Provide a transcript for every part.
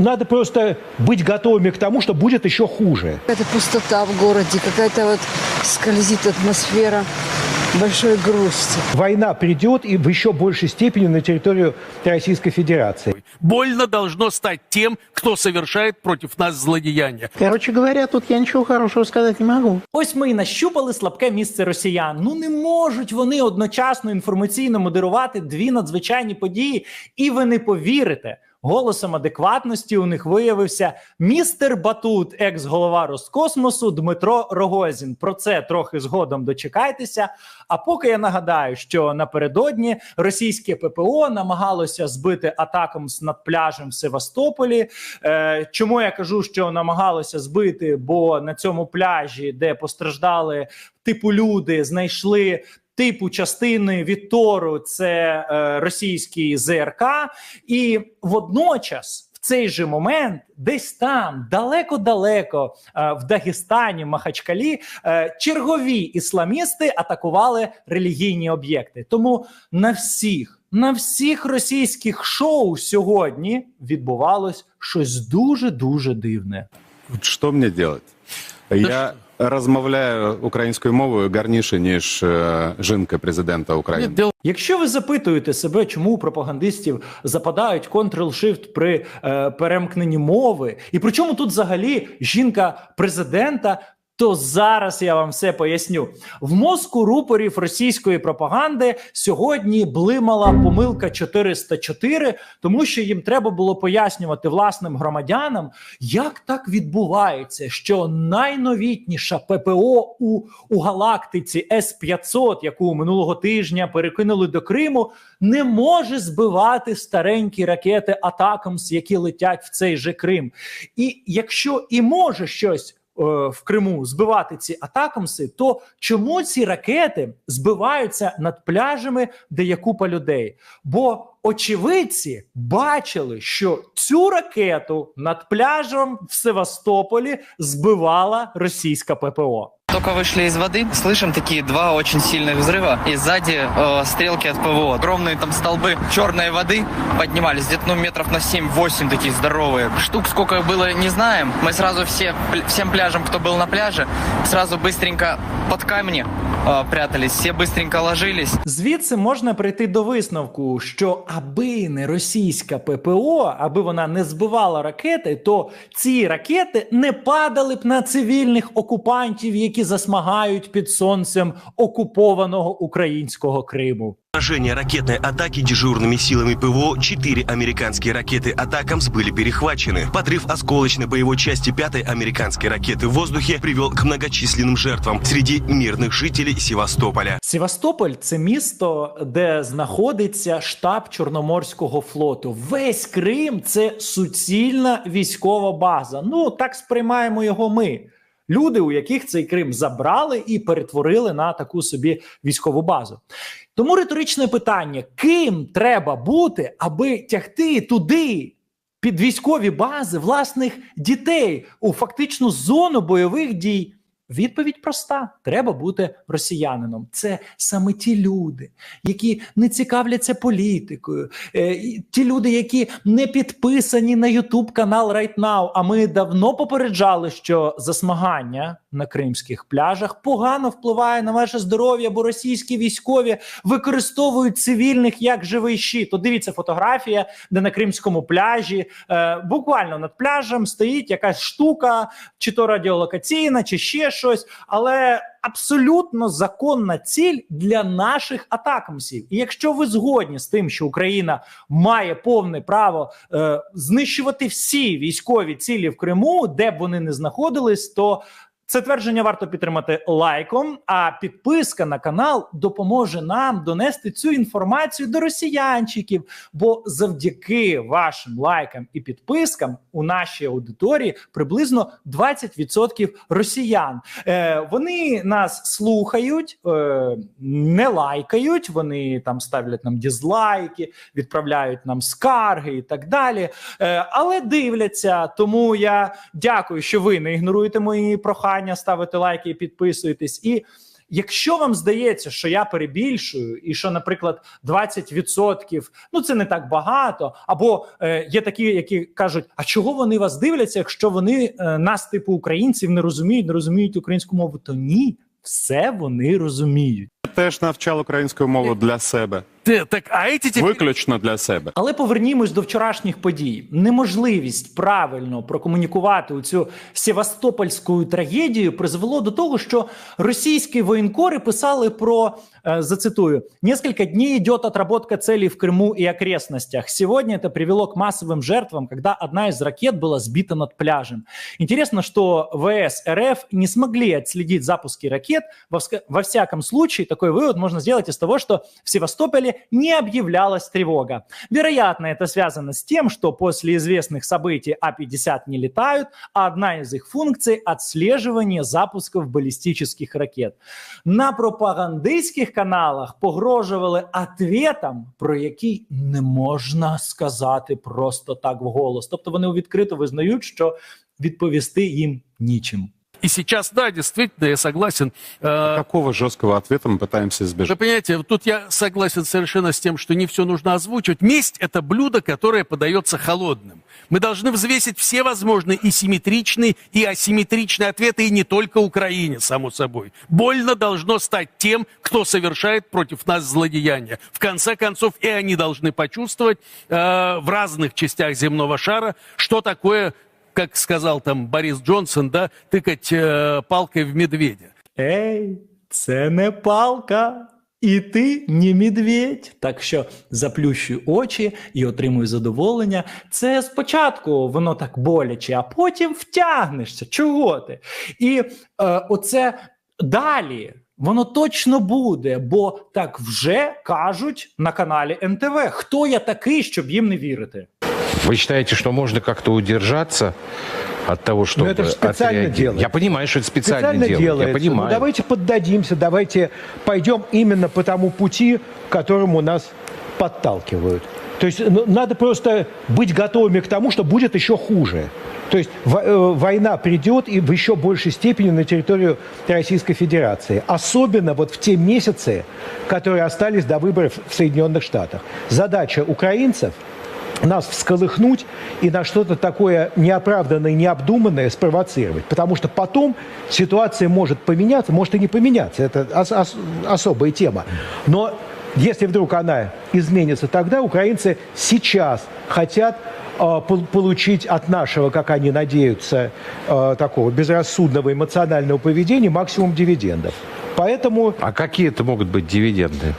Надо просто быть готовыми к тому, что будет еще хуже. Какая-то пустота в городе, какая-то вот скользит атмосфера большой грусти. Война придет и в еще большей степени на территорию Российской Федерации. Больно должно стать тем, кто совершает против нас злодеяния. Короче говоря, тут я ничего хорошего сказать не могу. Ось ми і нащупали слабке місце росіян. Ну не можуть вони одночасно інформаційно модерувати дві надзвичайні події, і ви не повірите. Голосом адекватності у них виявився містер Батут, екс-голова Роскосмосу Дмитро Рогозін. Про це трохи згодом дочекайтеся. А поки я нагадаю, що напередодні російське ППО намагалося збити атакам над пляжем в Севастополі. Е, чому я кажу, що намагалося збити? Бо на цьому пляжі, де постраждали типу люди, знайшли. Типу частини від Тору це е, російський ЗРК, і водночас в цей же момент, десь там, далеко-далеко, е, в Дагестані, Махачкалі, е, чергові ісламісти атакували релігійні об'єкти. Тому на всіх, на всіх російських шоу сьогодні відбувалось щось дуже дуже дивне. Що мені делать? Я розмовляю українською мовою гарніше, ніж е, жінка президента України. Якщо ви запитуєте себе, чому пропагандистів западають Ctrl-Shift при е, перемкненні мови, і при чому тут взагалі жінка президента, то зараз я вам все поясню. В мозку рупорів російської пропаганди сьогодні блимала помилка 404, тому що їм треба було пояснювати власним громадянам, як так відбувається, що найновітніша ППО у, у галактиці С-500, яку минулого тижня перекинули до Криму, не може збивати старенькі ракети Атакамс, які летять в цей же Крим. І якщо і може щось в Криму збивати ці атакамси, то чому ці ракети збиваються над пляжами, де є купа людей? Бо очевидці бачили, що цю ракету над пляжем в Севастополі збивала російська ППО. Только вышли из воды, слышим такие два очень сильных взрыва. И сзади э, стрелки от ПВО. Огромные там столбы черной воды поднимались. Где-то ну, метров на 7-8 такие здоровые. Штук сколько было, не знаем. Мы сразу все, всем пляжам, кто был на пляже, сразу быстренько под камни прятались. Все быстренько ложились. Звідси можна прийти до висновку, що аби не російська ППО, аби вона не збивала ракети, то ці ракети не падали б на цивільних окупантів, які засмагають під сонцем окупованого українського Криму. Поражение ракетной атаки дежурными силами ПВО четыре американские ракеты «Атакамс» были перехвачены. Подрыв осколочной боевой части пятой американской ракеты в воздухе привел к многочисленным жертвам среди мирных жителей Севастополя. Севастополь це місто, де знаходиться штаб Чорноморського флоту. Весь Крим це суцільна військова база. Ну так сприймаємо його ми. Люди, у яких цей Крим забрали і перетворили на таку собі військову базу. Тому риторичне питання: ким треба бути, аби тягти туди під військові бази власних дітей у фактичну зону бойових дій? Відповідь проста: треба бути росіянином. Це саме ті люди, які не цікавляться політикою, е, ті люди, які не підписані на Ютуб канал Right Now. А ми давно попереджали, що засмагання на кримських пляжах погано впливає на ваше здоров'я, бо російські військові використовують цивільних як живий щит. От дивіться фотографія, де на кримському пляжі е, буквально над пляжем стоїть якась штука, чи то радіолокаційна, чи ще щось, але абсолютно законна ціль для наших атакамсів. І якщо ви згодні з тим, що Україна має повне право е, знищувати всі військові цілі в Криму, де б вони не знаходились, то це твердження варто підтримати лайком. А підписка на канал допоможе нам донести цю інформацію до росіянчиків. Бо завдяки вашим лайкам і підпискам у нашій аудиторії приблизно 20% росіян. Е, вони нас слухають, е, не лайкають. Вони там ставлять нам дізлайки, відправляють нам скарги і так далі. Е, але дивляться. Тому я дякую, що ви не ігноруєте мої прохання, ставите лайки і підписуєтесь. І якщо вам здається, що я перебільшую, і що, наприклад, 20% ну це не так багато, або е, є такі, які кажуть, а чого вони вас дивляться, якщо вони е, нас, типу українців, не розуміють, не розуміють українську мову, то ні, все вони розуміють. Теж навчав українську мову для себе. Ты- так, а эти теперь... Виключно для себе. Але повернімось до вчорашніх подій. Неможливість правильно прокомунікувати у цю севастопольську трагедію призвело до того, що російські воєнкори писали про е, зацитую: несколько дней идет отработка целей в Крыму и окрестностях. Сегодня это привело к массовым жертвам, когда одна из ракет была сбита над пляжем. Интересно, что ВС РФ не смогли отследить запуски ракет. Во, вска- во всяком случае, такой вывод можно сделать из того, что в Севастополе не объявлялась тревога. Вероятно, это связано с тем, что после известных событий А-50 не летают, а одна из их функций – отслеживание запусков баллистических ракет. На пропагандистських каналах погрожували ответом, про який не можна сказати просто так вголос. Тобто вони відкрито визнають, що відповісти їм нічим. И сейчас, да, действительно, я согласен. э, Какого жесткого ответа мы пытаемся Вы избежать? понимаете, вот тут я согласен совершенно с тем, что не все нужно озвучивать. Месть – это блюдо, которое подается холодным. Мы должны взвесить все возможные и симметричные, и асимметричные ответы, и не только Украине, само собой. Больно должно стать тем, кто совершает против нас злодеяния. В конце концов, и они должны почувствовать э, в разных частях земного шара, что такое, как сказал там Борис Джонсон, да, тыкать э, палкой в медведя. Ей, це не палка. І ти не медведь. Так що заплющуй очі і отримуй задоволення. Це спочатку воно так боляче, а потім втягнешся. Чого ти? І е, оце далі. Воно точно буде, бо так вже кажуть на каналі НТВ. Хто я такий, щоб їм не вірити? Вы считаете, что можно как-то удержаться от того, чтобы это же специально отреагировать? Я понимаю, что это специально, Специально делают. делается. Я понимаю. Ну, давайте поддадимся, давайте пойдем именно по тому пути, которому нас подталкивают. То есть ну, надо просто быть готовыми к тому, что будет еще хуже. То есть э, война придет и в еще большей степени на территорию Российской Федерации. Особенно вот в те месяцы, которые остались до выборов в Соединенных Штатах. Задача украинцев нас всколыхнуть и на что-то такое неоправданное, необдуманное спровоцировать. Потому что потом ситуация может поменяться, может и не поменяться. Это ос- ос- особая тема. Но если вдруг она изменится, тогда украинцы сейчас хотят э, пол- получить от нашего, как они надеются, э, такого безрассудного эмоционального поведения максимум дивидендов. Поэтому А какие это могут быть дивиденды?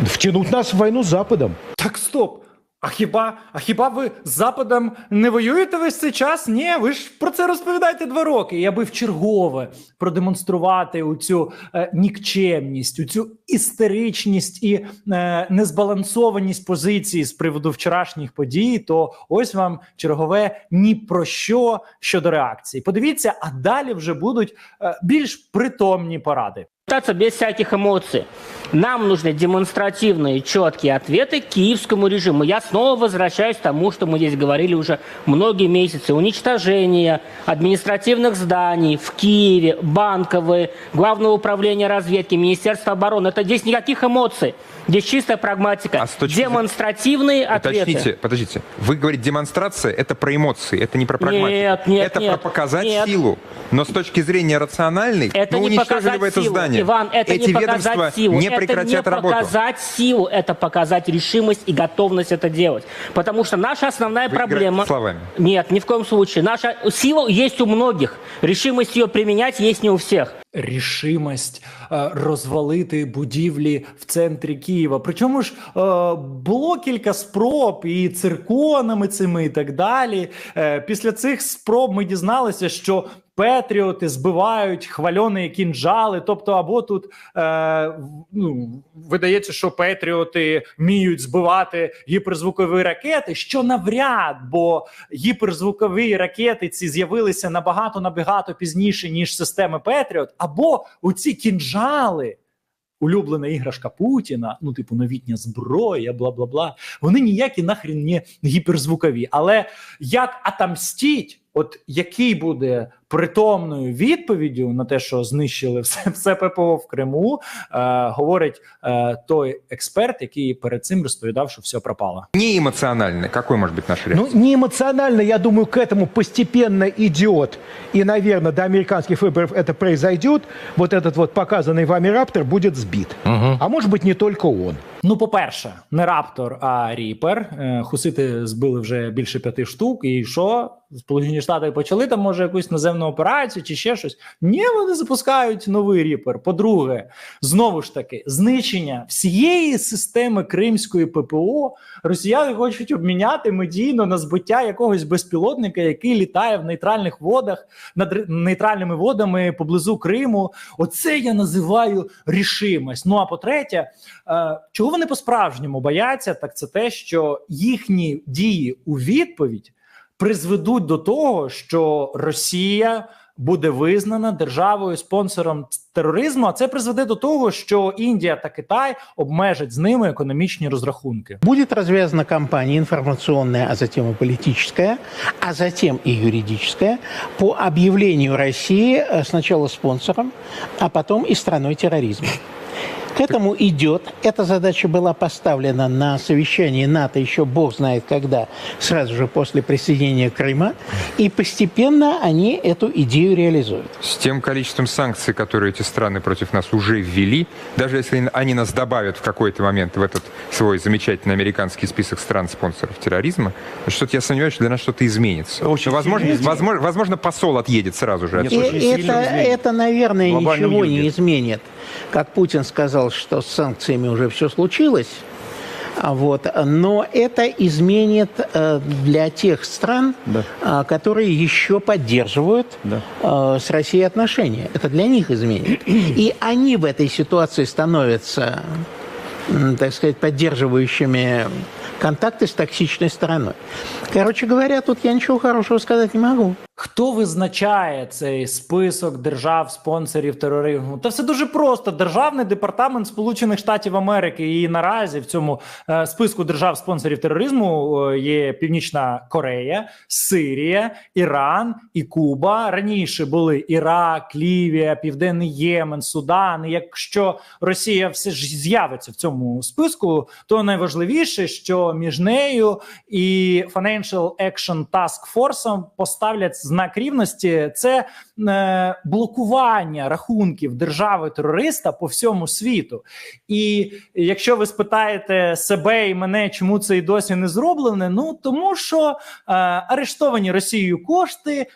втянуть нас в войну с Западом. Так стоп. А хіба, а хіба ви з Западом не воюєте весь цей час? Ні, ви ж про це розповідаєте два роки. І аби вчергове продемонструвати у цю е, нікчемність, у цю істеричність і е, незбалансованість позиції з приводу вчорашніх подій, то ось вам чергове ні про що щодо реакції. Подивіться, а далі вже будуть е, більш притомні поради. Пытаться без всяких эмоций. Нам нужны демонстративные, четкие ответы киевскому режиму. Я снова возвращаюсь к тому, что мы здесь говорили уже многие месяцы. Уничтожение административных зданий в Киеве, банковые, Главное управление разведки, Министерство обороны. Это здесь никаких эмоций. Здесь чистая прагматика. А точки Демонстративные ответы. Уточните, подождите. Вы говорите, демонстрация – это про эмоции, это не про прагматику. Нет, нет, это нет, про показать нет. силу. Но с точки зрения рациональной, Это мы не уничтожили показать бы это силу, здание. Иван, это Эти не ведомства показать силу. не это прекратят не работу. показать силу, это показать решимость и готовность это делать. Потому что наша основная Вы проблема... играете словами. Нет, ни в коем случае. Наша сила есть у многих. Решимость ее применять есть не у всех. рішимость е, розвалити будівлі в центрі Києва. Причому ж е, було кілька спроб і цирконами цими і так далі. Е, Після цих спроб ми дізналися, що Петріоти збивають хвальоні кінжали. Тобто, або тут е, ну, видається, що Петріоти вміють збивати гіперзвукові ракети, що навряд, бо гіперзвукові ракети ці з'явилися набагато набагато пізніше, ніж системи Петріот, або у ці кінжали. Улюблена іграшка Путіна, ну, типу, новітня зброя, бла бла бла. Вони ніякі нахрін не гіперзвукові. Але як отомстіть От який буде притомною відповіддю на те, що знищили все, все ППО в Криму, е, говорить е, той експерт, який перед цим розповідав, що все пропало. Не эмоционально. Какой может быть наш реакция? Ну, не эмоционально, я думаю, к этому постепенно идет. И, наверное, до американских выборов это произойдет. Вот этот вот показанный вами раптор будет сбит. А может быть, не только он. Ну, по-перше, не раптор, а ріпер. Е, Хусити збили вже більше п'яти штук. І що? Сполучені Штати почали там, може, якусь наземну операцію чи ще щось. Ні, вони запускають новий ріпер. По-друге, знову ж таки, знищення всієї системи кримської ППО росіяни хочуть обміняти медійно на збиття якогось безпілотника, який літає в нейтральних водах над нейтральними водами поблизу Криму. Оце я називаю рішимость. Ну а по-третє, е, чого вони по-справжньому бояться, так це те, що їхні дії у відповідь призведуть до того, що Росія буде визнана державою спонсором тероризму. А це призведе до того, що Індія та Китай обмежать з ними економічні розрахунки. Будет развязана кампания информационная, а затем и политическая, а затем и юридическая по объявлению России э, сначала спонсором, а потом и страной терроризма. К этому идет. Эта задача была поставлена на совещании НАТО еще бог знает когда, сразу же после присоединения Крыма. И постепенно они эту идею реализуют. С тем количеством санкций, которые эти страны против нас уже ввели, даже если они нас добавят в какой-то момент в этот свой замечательный американский список стран-спонсоров терроризма, что-то я сомневаюсь, что для нас что-то изменится. возможно, возможно, возможно, посол отъедет сразу же. И отсюда. это, это, наверное, Глобальном ничего не изменит. Как Путин сказал, что с санкциями уже все случилось, а вот, но это изменит э, для тех стран, а, которые еще поддерживают э, с Россией отношения. Это для них изменит. И они в этой ситуации становятся, так сказать, поддерживающими контакты с токсичной стороной. Короче говоря, тут я ничего хорошего сказать не могу. Хто визначає цей список держав-спонсорів тероризму? Та все дуже просто. Державний департамент Сполучених Штатів Америки. І наразі в цьому е, списку держав-спонсорів тероризму е, є Північна Корея, Сирія, Іран і Куба. Раніше були Ірак, Лівія, Південний Ємен, Судан. І якщо Росія все ж з'явиться в цьому списку, то найважливіше, що між нею і Financial Action Task Force поставлять знак рівності. Це е, блокування рахунків держави-терориста по всьому світу. І якщо ви спитаєте себе і мене, чому це і досі не зроблене, ну тому що е, арештовані Росією кошти.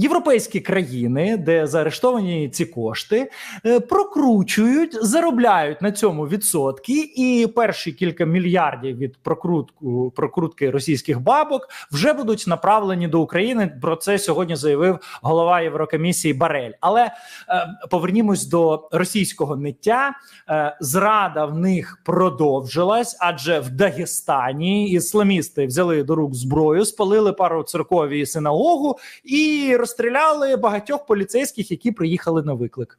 Європейські країни, де заарештовані ці кошти, е, прокручують, заробляють на цьому відсотки, і перші кілька мільярдів від прокрутку прокрутки російських бабок вже будуть направлені до України. Про це сьогодні заявив голова Єврокомісії Барель. Але е, повернімось до російського ниття. Е, зрада в них продовжилась, адже в Дагестані ісламісти взяли до рук зброю, спалили пару церков і синагогу і розстріляли багатьох поліцейських, які приїхали на виклик.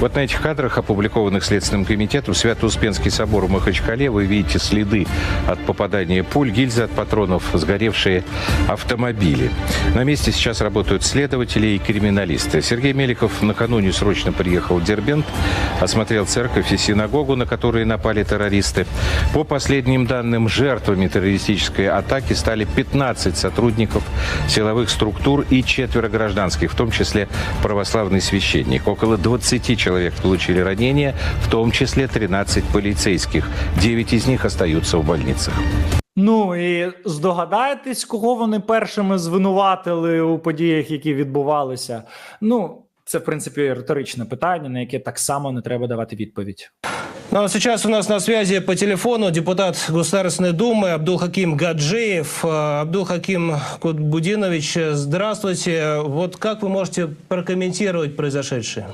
Вот на этих кадрах, опубликованных Следственным комитетом, Свято-Успенский собор в Махачкале, вы видите следы от попадания пуль, гильзы от патронов, сгоревшие автомобили. На месте сейчас работают следователи и криминалисты. Сергей Меликов накануне срочно приехал в Дербент, осмотрел церковь и синагогу, на которые напали террористы. По последним данным, жертвами террористической атаки стали 15 сотрудников силовых структур и четверо гражданских, в том числе православный священник. Около 20 человек получили ранения, в том числе 13 полицейских. 9 из них остаются в больницах. Ну і здогадаєтесь, кого вони першими звинуватили у подіях, які відбувалися. Ну, це в принципі риторичне питання, на яке так само не треба давати відповідь. Ну, а сейчас у нас на связи по телефону депутат Государственной Думы Абдулхаким Гаджиев. Э, Абдулхаким Кутбудинович, здравствуйте. Вот как вы можете прокомментировать произошедшее?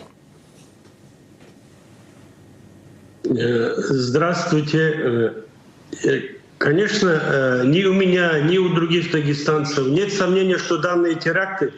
Здравствуйте. Э, э, Конечно, э, ни у меня, ни у других дагестанцев нет сомнения, что данные теракты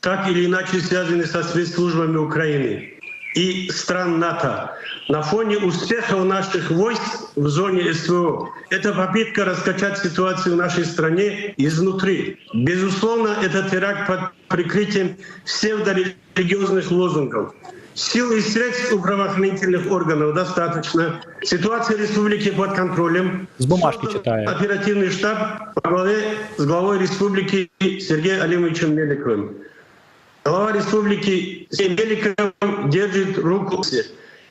так или иначе связаны со спецслужбами Украины. и стран НАТО на фоне успехов наших войск в зоне СВО. Это попытка раскачать ситуацию в нашей стране изнутри. Безусловно, это теракт под прикрытием псевдорелигиозных лозунгов. Сил и средств у правоохранительных органов достаточно. Ситуация республики под контролем. З бумажки Создан читає. Оперативный штаб во главе с главой республики Сергеем Алимовичем Меликовым. Глава республики Сергей Меликов держит руку.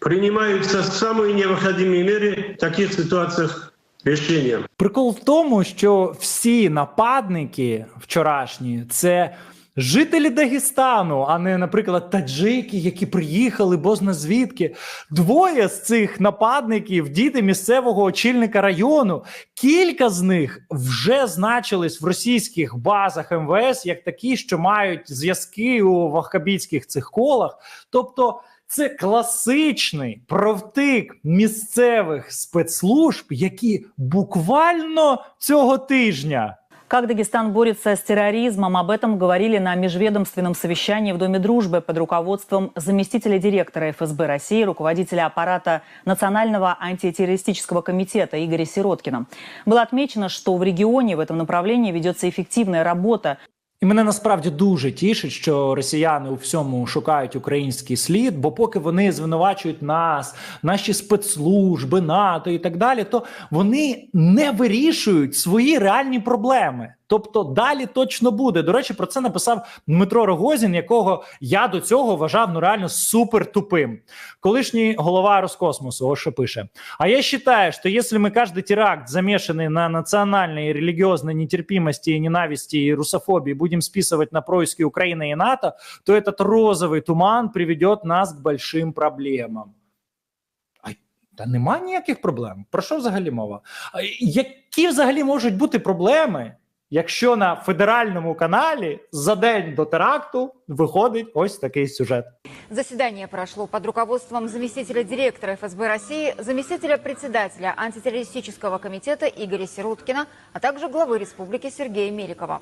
Принимаются самые необходимые меры в таких ситуациях решения. Прикол в тому, що всі нападники вчорашні це жителі Дагестану, а не, наприклад, таджики, які приїхали, бозна звідки. Двоє з цих нападників діти місцевого очільника району. Кілька з них вже значились в російських базах МВС як такі, що мають зв'язки у ваххабітських цих колах. Тобто. Це класичний провтик місцевих спецслужб, які буквально цього тижня Как Дагестан борется с терроризмом, об этом говорили на межведомственном совещании в Доме дружбы под руководством заместителя директора ФСБ России, руководителя аппарата Национального антитеррористического комитета Игоря Сироткина. Было отмечено, что в регионе в этом направлении ведется эффективная работа. І мене насправді дуже тішить, що росіяни у всьому шукають український слід, бо поки вони звинувачують нас, наші спецслужби, НАТО і так далі, то вони не вирішують свої реальні проблеми. Тобто далі точно буде. До речі, про це написав Дмитро Рогозін, якого я до цього вважав ну реально супер тупим. Колишній голова Роскосмосу, ось що пише. А я считаю, что если мы каждый теракт, замешанный на национальной и религиозной нетерпимости, и ненависти и русофобии, будем списывать на происки Украины и НАТО, то этот розовый туман приведет нас к большим проблемам. А, та нема ніяких проблем. Про що взагалі мова? А, які взагалі можуть бути проблеми, Якщо на федеральному каналі за день до теракту виходить ось такий сюжет? Заседание прошло под руководством заместителя директора ФСБ России, заместителя председателя антитеррористического комитета Игоря Сироткина, а также главы республики Сергея Меликова.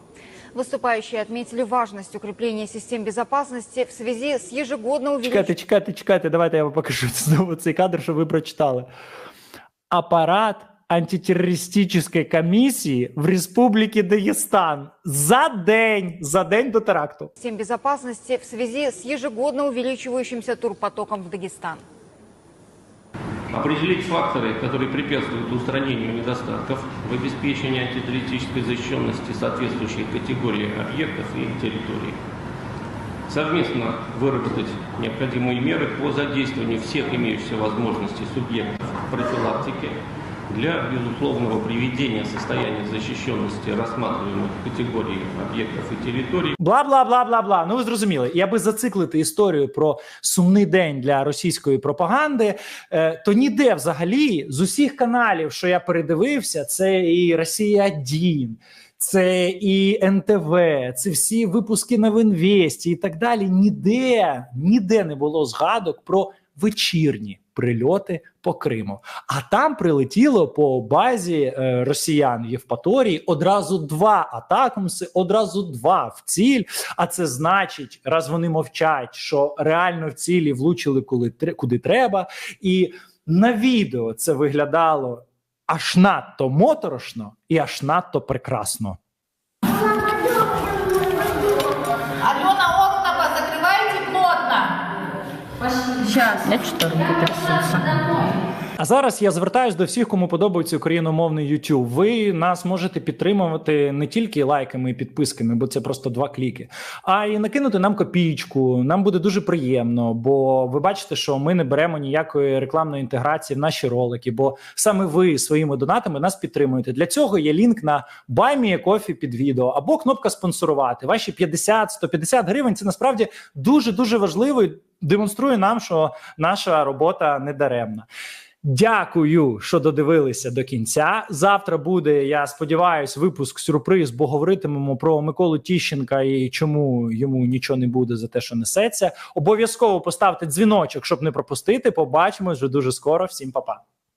Выступающие отметили важность укрепления систем безопасности в связи с ежегодно увеличением... Чекайте, чекайте, чекайте, давайте я вам покажу знову цей кадр, щоб ви прочитали. Апарат антитеррористичної комісії в Республіці Дагестан за день, за день до теракту. систем безопасности в связи с ежегодно увеличивающимся турпотоком в Дагестан. Определить факторы, которые препятствуют устранению недостатков в обеспечении антитеррористической защищенности соответствующих категорий объектов и территорий. Совместно выработать необходимые меры по задействованию всех имеющихся возможностей субъектов профилактики для безусловного приведения состояния защищенности рассматриваемых категорий объектов и территорий Бла бла бла бла бла. Ну ви зрозуміли. І аби зациклити історію про сумний день для російської пропаганди, е, то ніде взагалі з усіх каналів, що я передивився, це і Росія 1 це і НТВ, це всі випуски новин Весті і так далі. Ніде, ніде не було згадок про вечірні прильоти по Криму. А там прилетіло по базі е, росіян Євпаторії одразу два атакамси, одразу два в ціль. А це значить, раз вони мовчать, що реально в цілі влучили коли куди треба. І на відео це виглядало аж надто моторошно і аж надто прекрасно. Сейчас. Я что руки трясутся. А зараз я звертаюсь до всіх, кому подобається україномовний YouTube. Ви нас можете підтримувати не тільки лайками і підписками, бо це просто два кліки, а й накинути нам копійку. Нам буде дуже приємно, бо ви бачите, що ми не беремо ніякої рекламної інтеграції в наші ролики, бо саме ви своїми донатами нас підтримуєте. Для цього є лінк на Кофі під відео або кнопка спонсорувати. Ваші 50-150 гривень це насправді дуже дуже важливо. Демонструє нам, що наша робота не даремна. Дякую, що додивилися до кінця. Завтра буде, я сподіваюся, випуск сюрприз, бо говоритимемо про Миколу Тіщенка і чому йому нічого не буде за те, що несеться. Обов'язково поставте дзвіночок, щоб не пропустити. Побачимось вже дуже скоро. Всім па-па.